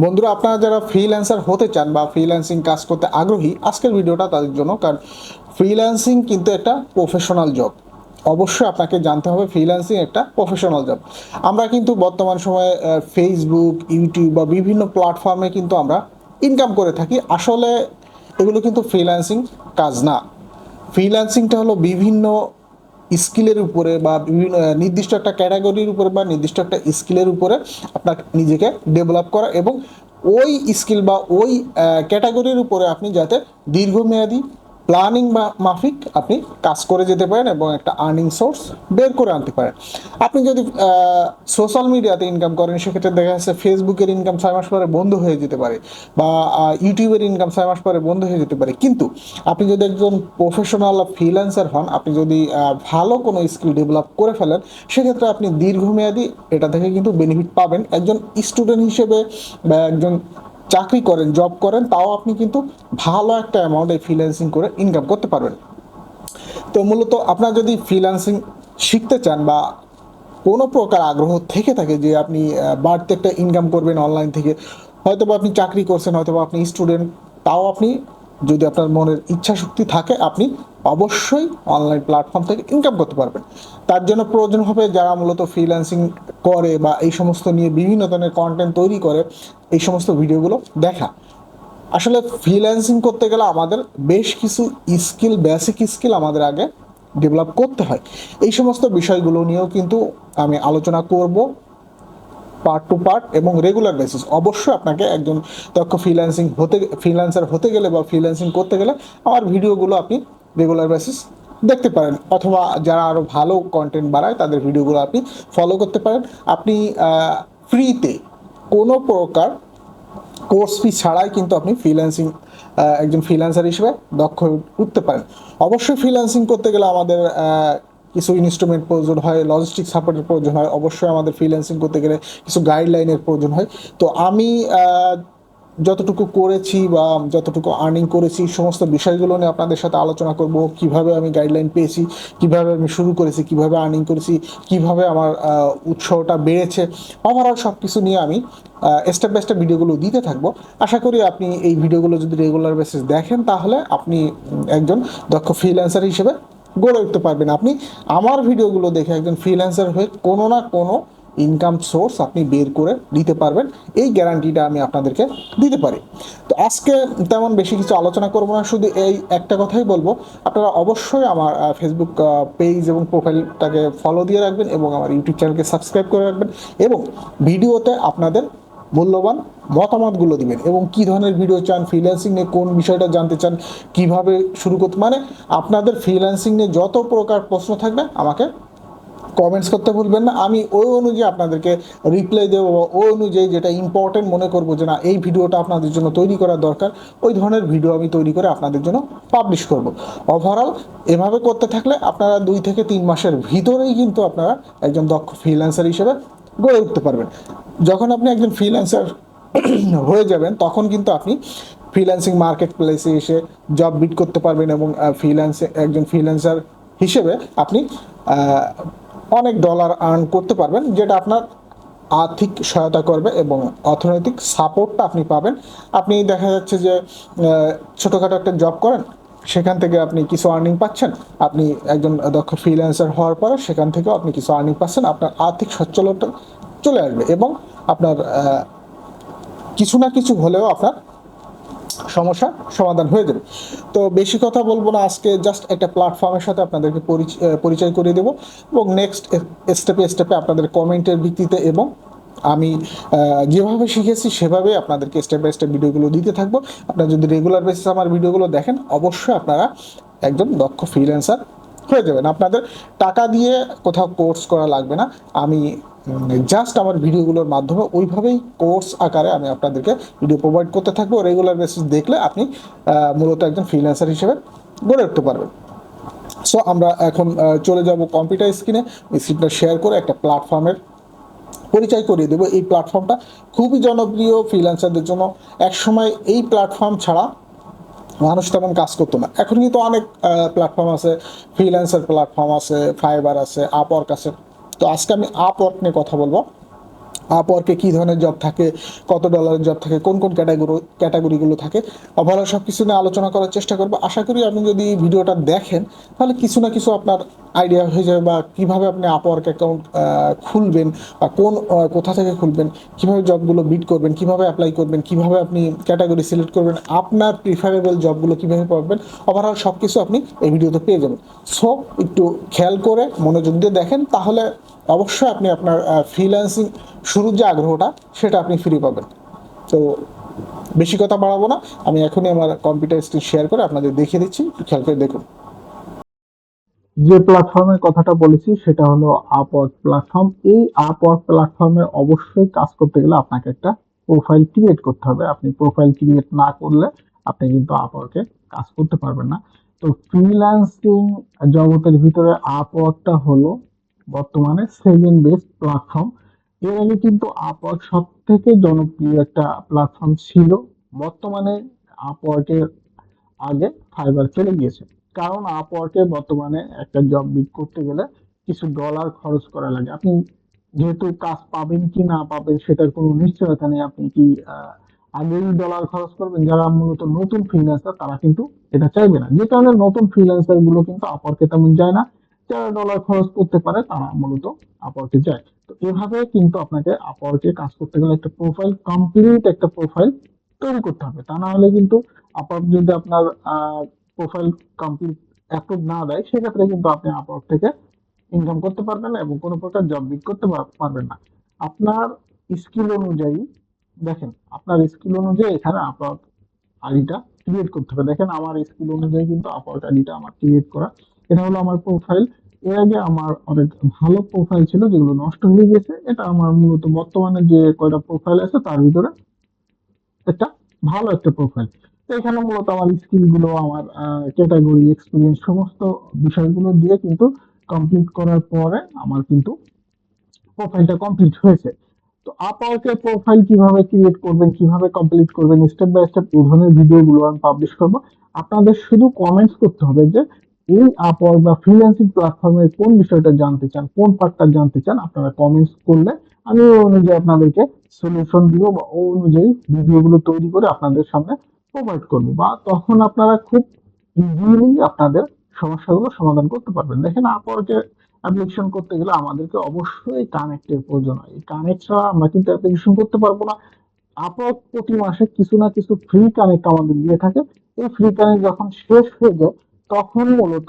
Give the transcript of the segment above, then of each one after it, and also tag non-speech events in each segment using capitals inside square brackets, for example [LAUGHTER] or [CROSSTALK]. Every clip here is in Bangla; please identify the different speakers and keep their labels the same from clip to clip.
Speaker 1: বন্ধুরা, আপনারা যারা ফ্রিল্যান্সার হতে চান বা ফ্রিল্যান্সিং কাজ করতে আগ্রহী, আজকের ভিডিওটা তাদের জন্য, কারণ ফ্রিল্যান্সিং কিন্তু একটা প্রফেশনাল জব অবশ্যই আপনাকে জানতে হবে ফ্রিল্যান্সিং একটা প্রফেশনাল জব আমরা কিন্তু বর্তমান সময়ে ফেসবুক ইউটিউব বা বিভিন্ন প্ল্যাটফর্মে কিন্তু আমরা ইনকাম করে থাকি। আসলে এগুলো কিন্তু ফ্রিল্যান্সিং কাজ না। ফ্রিল্যান্সিংটা হলো বিভিন্ন স্কিলের উপরে বা বিভিন্ন নির্দিষ্ট একটা ক্যাটাগরির উপরে বা নির্দিষ্ট একটা স্কিলের উপরে আপনার নিজেকে ডেভেলপ করা এবং ওই স্কিল বা ওই ক্যাটাগরির উপরে আপনি যাতে দীর্ঘমেয়াদী প্ল্যানিং মাফিক, আপনি কাজ করে যেতে পারেন এবং একটা আর্নিং সোর্স বের করে আনতে পারেন। আপনি যদি সোশ্যাল মিডিয়াতে ইনকাম করেন, সেক্ষেত্রে দেখা যাচ্ছে ফেসবুকের ইনকাম ছয় মাস পরে বন্ধ হয়ে যেতে পারে বা ইউটিউবের ইনকাম ছয় মাস পরে বন্ধ হয়ে যেতে পারে। কিন্তু আপনি যদি একজন প্রফেশনাল ফ্রিল্যান্সার হন, আপনি যদি ভালো কোনো স্কিল ডেভেলপ করে ফেলেন, সেক্ষেত্রে আপনি দীর্ঘমেয়াদী এটা থেকে কিন্তু বেনিফিট পাবেন। একজন স্টুডেন্ট হিসেবে বা একজন চাকরি করেন জব করেন, তাও আপনি কিন্তু ভালো একটা অ্যামাউন্টে ফ্রিল্যান্সিং করে ইনকাম করতে পারবেন। তো মূলত আপনার যদি ফ্রিল্যান্সিং শিখতে চান বা কোনো প্রকার আগ্রহ থেকে থাকে যে আপনি বাড়তি একটা ইনকাম করবেন অনলাইন থেকে হয়তো বা আপনি চাকরি করছেন হয়তো বা আপনি স্টুডেন্ট তাও আপনি যদি আপনার মনের ইচ্ছা শক্তি থাকে, আপনি অবশ্যই অনলাইন প্ল্যাটফর্ম থেকে ইনকাম করতে পারবেন। তার জন্য প্রয়োজন হবে যারা মূলত ফ্রিল্যান্সিং করে বা এই সমস্ত নিয়ে বিভিন্ন ধরনের কন্টেন্ট তৈরি করে, এই সমস্ত ভিডিওগুলো দেখা। আসলে ফ্রিল্যান্সিং করতে গেলে আমাদের বেশ কিছু স্কিল বেসিক স্কিল আমাদের আগে ডেভেলপ করতে হয়। এই সমস্ত বিষয়গুলো নিয়েও কিন্তু আমি আলোচনা করব। পার্ট টু পার্ট এবং রেগুলার বেসিস অবশ্যই আপনাকে একজন দক্ষ ফ্রিল্যান্সিং হতে ফ্রিল্যান্সার হতে গেলে বা ফ্রিল্যান্সিং করতে গেলে আমার ভিডিওগুলো আপনি রেগুলার বেসিস দেখতে পারেন। অথবা যারা আরও ভালো কন্টেন্ট বাড়ায়, তাদের ভিডিওগুলো আপনি ফলো করতে পারেন। আপনি ফ্রিতে কোনো প্রকার কোর্স ফি ছাড়াই কিন্তু আপনি ফ্রিল্যান্সিং একজন ফ্রিল্যান্সার হিসেবে দক্ষ উঠতে পারেন। অবশ্যই ফ্রিল্যান্সিং করতে গেলে আমাদের কিছু ইনস্ট্রুমেন্ট প্রয়োজন হয় লজিস্টিক সাপোর্টের প্রয়োজন হয়, অবশ্যই আমাদের ফ্রিল্যান্সিং করতে গেলে কিছু গাইডলাইনের প্রয়োজন হয়। তো আমি যতটুকু করেছি বা যতটুকু আর্নিং করেছি, সমস্ত বিষয়গুলো নিয়ে আপনাদের সাথে আলোচনা করব, কীভাবে আমি গাইডলাইন পেয়েছি, কীভাবে আমি শুরু করেছি, কীভাবে আর্নিং করেছি, কীভাবে আমার উৎসাহটা বেড়েছে ওভারঅল সব কিছু নিয়ে আমি স্টেপ বাই স্টেপ ভিডিওগুলো দিতে থাকব। আশা করি আপনি এই ভিডিওগুলো যদি রেগুলার বেসিস দেখেন, তাহলে আপনি একজন দক্ষ ফ্রিল্যান্সার হিসেবে গড়ে উঠতে পারবেন। আপনি আমার ভিডিওগুলো দেখে একজন ফ্রিল্যান্সার হয়ে কোনো না কোনো ইনকাম সোর্স আপনি বের করে দিতে পারবেন। এই গ্যারান্টিটা আমি আপনাদেরকে দিতে পারি। তো আজকে তেমন বেশি কিছু আলোচনা করব না, শুধু এই একটা কথাই বলব। আপনারা অবশ্যই আমার ফেসবুক পেজ এবং প্রোফাইলটাকে ফলো দিয়ে রাখবেন এবং আমার ইউটিউব চ্যানেলকে সাবস্ক্রাইব করে রাখবেন এবং ভিডিওতে আপনাদের মূল্যবান মতামতগুলো দিবেন এবং কি ধরনের ভিডিও চান ফ্রিল্যান্সিং নিয়ে কোন বিষয়টা জানতে চান, কীভাবে শুরু করতে মানে আপনাদের ফ্রিল্যান্সিং নিয়ে যত প্রকার প্রশ্ন থাকবে, আমাকে কমেন্টস করতে ভুলবেন না। আমি ওই অনুযায়ী আপনাদেরকে রিপ্লাই দেবো বা ওই অনুযায়ী যেটা ইম্পর্টেন্ট মনে করব যে না, এই ভিডিওটা আপনাদের জন্য তৈরি করা দরকার, ওই ধরনের ভিডিও আমি তৈরি করে আপনাদের জন্য পাবলিশ করব। ওভারঅল এভাবে করতে থাকলে আপনারা দুই থেকে তিন মাসের ভিতরেই কিন্তু আপনারা একজন দক্ষ ফ্রিল্যান্সার হিসেবে গড়ে উঠতে পারবেন। যখন আপনি একজন ফ্রিল্যান্সার [CLEARS THROAT] হয়ে যাবেন, তখন কিন্তু আপনি ফ্রিল্যান্সিং মার্কেট প্লেসে এসে জব বিট করতে পারবেন এবং ফ্রিল্যান্সে একজন ফ্রিল্যান্সার হিসেবে আপনি অনেক ডলার আর্ন করতে পারবেন, যেটা আপনার আর্থিক সহায়তা করবে এবং অর্থনৈতিক সাপোর্টটা আপনি পাবেন। আপনি দেখা যাচ্ছে যে ছোটোখাটো একটা জব করেন সেখান থেকে আপনি কিছু আর্নিং পাচ্ছেন। আপনি একজন দক্ষ ফ্রিল্যান্সার হওয়ার পরে সেখান থেকেও আপনি কিছু আর্নিং পাচ্ছেন। আপনার আর্থিক সচ্ছলতা চলে আসবে এবং আপনার কিছু না কিছু হলেও আপনার সমস্যা সমাধান হয়ে যাবে। তো বেশি কথা বলব না, আজকে জাস্ট একটা প্ল্যাটফর্মের সাথে আপনাদেরকে পরিচয় করিয়ে দেবো এবং নেক্সট স্টেপে স্টেপে আপনাদের কমেন্টের ভিত্তিতে এবং আমি যেভাবে শিখেছি সেভাবে আপনাদেরকে স্টেপ বাই স্টেপ ভিডিওগুলো দিতে থাকব। আপনারা যদি রেগুলার বেসিস আমার ভিডিওগুলো দেখেন, অবশ্যই আপনারা একজন দক্ষ ফ্রিল্যান্সার হয়ে যাবেন। আপনাদের টাকা দিয়ে কোথাও কোর্স করা লাগবে না। আমি জাস্ট আমার ভিডিওগুলোর মাধ্যমে ওইভাবেই কোর্স আকারে আমি আপনাদেরকে ভিডিও প্রোভাইড করতে থাকব। রেগুলার বেসিস দেখলে আপনি মূলত একজন ফ্রিল্যান্সার হিসেবে গড়ে উঠতে পারবেন। সো আমরা এখন চলে যাব কম্পিউটার স্ক্রিনে স্ক্রিনটা শেয়ার করে একটা প্ল্যাটফর্মের পরিচয় করিয়ে দেবো। এই প্ল্যাটফর্মটা খুবই জনপ্রিয় ফ্রিল্যান্সারদের জন্য। একসময় এই প্ল্যাটফর্ম ছাড়া মানুষ তেমন কাজ করতো না। এখন কিন্তু অনেক প্ল্যাটফর্ম আছে। ফ্রিল্যান্সার প্ল্যাটফর্ম আছে ফাইবার আছে আপওয়ার্ক আছে। তো আজকে আমি আপওয়ার্ক নিয়ে কথা বলব।
Speaker 2: আপওয়ার্কে কী ধরনের জব থাকে, কত ডলারের জব থাকে, কোন কোন ক্যাটাগরি ক্যাটাগরিগুলো থাকে ওভারঅল সব কিছু নিয়ে আলোচনা করার চেষ্টা করব। আশা করি আপনি যদি ভিডিওটা দেখেন, তাহলে কিছু না কিছু আপনার আইডিয়া হয়ে যাবে বা কীভাবে আপনি আপওয়ার্ক অ্যাকাউন্ট খুলবেন বা কোন কোথা থেকে খুলবেন, কীভাবে জবগুলো বিট করবেন, কীভাবে অ্যাপ্লাই করবেন, কীভাবে আপনি ক্যাটাগরি সিলেক্ট করবেন, আপনার প্রিফারেবল জবগুলো কীভাবে পাবেন ওভারঅল সব কিছু আপনি এই ভিডিওতে পেয়ে যাবেন। সো একটু খেয়াল করে মনোযোগ দিয়ে দেখেন, তাহলে অবশ্যই আপনি আপনার ফ্রিল্যান্সিং শুরুর যে আগ্রহটা, সেটা আপনি ফ্রি পাবেন। তো বেশি কথা বাড়াবো না। আমি এখনই আমার কম্পিউটার স্ক্রিন শেয়ার করে আপনাদের দেখিয়ে দিচ্ছি। খেয়াল করে দেখুন। যে প্ল্যাটফর্মের কথাটা বলেছি, সেটা হলো আপওয়ার্ক প্ল্যাটফর্ম এই আপওয়ার্ক প্ল্যাটফর্মে অবশ্যই কাজ করতে গেলে আপনাকে একটা প্রোফাইল ক্রিয়েট করতে হবে। আপনি প্রোফাইল ক্রিয়েট না করলে আপনি কিন্তু আপওয়ার্কে কাজ করতে পারবেন না। তো ফ্রিল্যান্সিং জগতের ভিতরে আপওয়ার্কটা হলো বর্তমানে সেকেন্ড বেস্ট প্ল্যাটফর্ম এর আগে কিন্তু আপওয়ার্ক সব থেকে জনপ্রিয় একটা প্ল্যাটফর্ম ছিল। বর্তমানে আপওয়ার্কের আগে ফাইবার চলে গিয়েছে। কারণ আপওয়ার্কে বর্তমানে একটা জব বিট করতে গেলে কিছু ডলার খরচ করা লাগে। আপনি যেহেতু কাজ পাবেন কি না পাবেন সেটার কোনো নিশ্চয়তা নেই। আপনি কি আগেই ডলার খরচ করবেন? যারা মূলত নতুন ফ্রিল্যান্সার তারা কিন্তু এটা চাইবে না। যে কারণে নতুন ফ্রিল্যান্সারগুলো কিন্তু আপওয়ার্কে তেমন যায় না। যারা ডলার খরচ করতে পারে তারা মূলত আপওয়ার্কে যায়। তো এভাবে কিন্তু আপনাকে আপওয়ার্কে কাজ করতে গেলে একটা প্রোফাইল কমপ্লিট একটা প্রোফাইল তৈরি করতে হবে। তা না হলে কিন্তু আপওয়ার্ক যদি আপনার প্রোফাইল কমপ্লিট অ্যাপ্রুভ না দেয়, সেক্ষেত্রে কিন্তু আপনি আপওয়ার্ক থেকে ইনকাম করতে পারবেন না এবং কোনো প্রকার জব বিট করতে পারবেন না। আপনার স্কিল অনুযায়ী দেখেন, আপনার স্কিল অনুযায়ী এখানে আপওয়ার্ক আইডিটা ক্রিয়েট করতে হবে। দেখেন আমার স্কিল অনুযায়ী কিন্তু আপওয়ার্ক আইডিটা আমার ক্রিয়েট করা। এটা হলো আমার প্রোফাইল এর আগে আমার অনেক ভালো প্রোফাইল ছিল যেগুলো নষ্ট হয়ে গেছে। এটা আমার মূলত বর্তমানে যে কয়টা প্রোফাইল আছে তার ভিতরে একটা ভালো একটা প্রোফাইল এখানে মূলত আমার স্কিলগুলো, আমার ক্যাটাগরি এক্সপিরিয়েন্স সমস্ত বিষয়গুলো দিয়ে কিন্তু কমপ্লিট করার পরে আমার কিন্তু প্রোফাইলটা কমপ্লিট হয়েছে। তো আপওয়ার্কের প্রোফাইল কীভাবে ক্রিয়েট করবেন, কীভাবে কমপ্লিট করবেন স্টেপ বাই স্টেপ এই ধরনের ভিডিওগুলো আমি পাবলিশ করব। আপনাদের শুধু কমেন্টস করতে হবে যে এই আপওয়ার্ক বা ফ্রিল্যান্সিং প্ল্যাটফর্মের কোন বিষয়টা জানতে চান, কোন পার্টটা জানতে চান, আপনারা কমেন্টস করলে আমি অনুযায়ী আপনাদেরকে সলিউশন দিব বা ওই অনুযায়ী ভিডিওগুলো তৈরি করে আপনাদের সামনে প্রোভাইড করব বা তখন আপনারা খুব ইজিলি আপনাদের সমস্যাগুলো সমাধান করতে পারবেন। দেখেন আপওয়ার্কে অ্যাপ্লিকেশন করতে গেলে আমাদেরকে অবশ্যই কানেক্টের প্রয়োজন হয়। এই কানেক্ট ছাড়া আমরা কিন্তু অ্যাপ্লিকেশন করতে পারব না। আপওয়ার্ক প্রতি মাসে কিছু না কিছু ফ্রি কানেক্ট আমাদের দিয়ে থাকে। এই ফ্রি কানেক্ট যখন শেষ হয়ে যায় তখন মূলত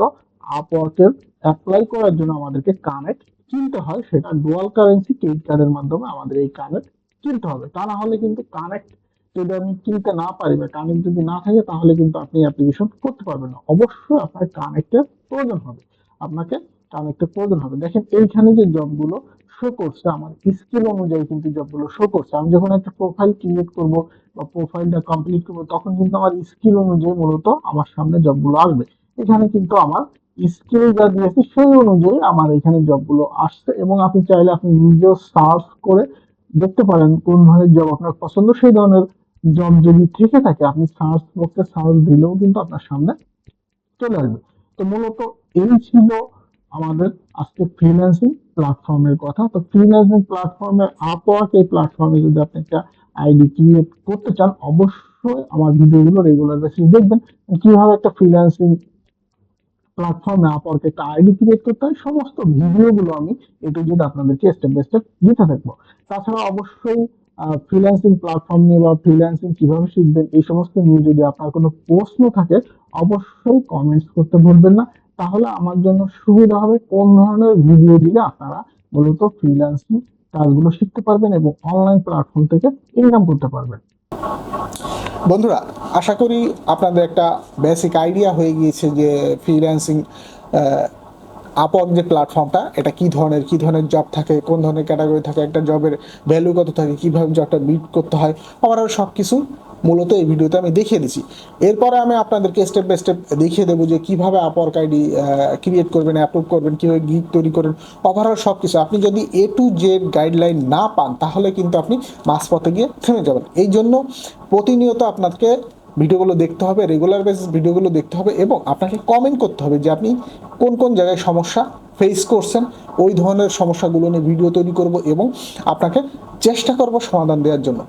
Speaker 2: আপওয়ার্কের অ্যাপ্লাই করার জন্য আমাদেরকে কানেক্ট কিনতে হয়। সেটা ডুয়াল কারেন্সি ক্রেডিট কার্ডের মাধ্যমে আমাদের এই কানেক্ট কিনতে হবে। তা না হলে কিন্তু কানেক্ট যদি আমি কিনতে না পারি বা কানেক্ট যদি না থাকে, তাহলে কিন্তু আপনি অ্যাপ্লিকেশন করতে পারবেন না। অবশ্যই আপনার কানেক্টের প্রয়োজন হবে। আপনাকে কানেক্টের প্রয়োজন হবে। দেখেন, এইখানে যে জবগুলো শো করছে, আমার স্কিল অনুযায়ী কিন্তু জবগুলো শো করছে। আমি যখন একটা প্রোফাইল ক্রিয়েট করব বা প্রোফাইলটা কমপ্লিট করব, তখন কিন্তু আমার স্কিল অনুযায়ী মূলত আমার সামনে জবগুলো আসবে। এখানে কিন্তু আমার স্কিল যা দিয়েছি সেই অনুযায়ী আমার এখানে জবগুলো আসছে এবং আপনি চাইলে আপনি নিজেও সার্চ করে দেখতে পারেন কোন ধরনের জব আপনার পছন্দ। সেই ধরনের জব যদি থেকে থাকে, আপনি সার্চ বক্সে সার্চ দিলেও কিন্তু আপনার সামনে চলে আসবে। তো মূলত এই ছিল আমাদের আজকে ফ্রিল্যান্সিং প্ল্যাটফর্মের কথা। তো ফ্রিল্যান্সিং প্ল্যাটফর্মের আপওয়ার্ক এই প্ল্যাটফর্মে যদি আপনি একটা আইডি ক্রিয়েট করতে চান, অবশ্যই আমার ভিডিওগুলো রেগুলার বেসিস দেখবেন। কীভাবে একটা ফ্রিল্যান্সিং প্ল্যাটফর্মে আপওয়ার্কে একটা আইডি ক্রিয়েট করতে হয়, সমস্ত ভিডিওগুলো আমি এটু যদি আপনাদেরকে স্টেপ বাই স্টেপ দিতে থাকব তাছাড়া অবশ্যই ফ্রিল্যান্সিং প্ল্যাটফর্ম নিয়ে বা ফ্রিল্যান্সিং কীভাবে শিখবেন, এই সমস্ত নিয়ে যদি আপনার কোনো প্রশ্ন থাকে, অবশ্যই কমেন্টস করতে ভুলবেন না। তাহলে আমার জন্য সুবিধা হবে কোন ধরনের ভিডিও দিলে আপনারা মূলত ফ্রিল্যান্সিং কাজগুলো শিখতে পারবেন এবং অনলাইন প্ল্যাটফর্ম থেকে ইনকাম করতে পারবেন। বন্ধুরা আশা করি আপনাদের একটা বেসিক আইডিয়া হয়ে গিয়েছে যে ফ্রিল্যান্সিং আপওয়ার্ক যে প্ল্যাটফর্মটা এটা কি ধরনের কি ধরনের জব থাকে, কোন ধরনের ক্যাটাগরি থাকে, একটা জবের ভ্যালু কত থাকে, কীভাবে জবটা বিট করতে হয় ওভারঅল সব কিছু মূলত এই ভিডিওতে আমি দেখিয়ে দিচ্ছি। এরপরে আমি আপনাদেরকে স্টেপ বাই স্টেপ দেখিয়ে দেবো যে কীভাবে আপওয়ার্ক আইডি ক্রিয়েট করবেন অ্যাপ্রুভ করবেন, কীভাবে গিগ তৈরি করবেন ওভারঅল সব কিছু আপনি যদি এ টু জেড গাইডলাইন না পান, তাহলে কিন্তু আপনি মাঝপথে গিয়ে থেমে যাবেন। এই জন্য প্রতিনিয়ত আপনাকে
Speaker 1: ভিডিওগুলো দেখতে হবে রেগুলার বেসিস ভিডিওগুলো দেখতে হবে এবং আপনাকে কমেন্ট করতে হবে যে আপনি কোন কোন জায়গায় সমস্যা ফেস করছেন, ওই ধরনের সমস্যাগুলো নিয়ে ভিডিও তৈরি করব এবং আপনাকে চেষ্টা করব সমাধান দেওয়ার জন্য।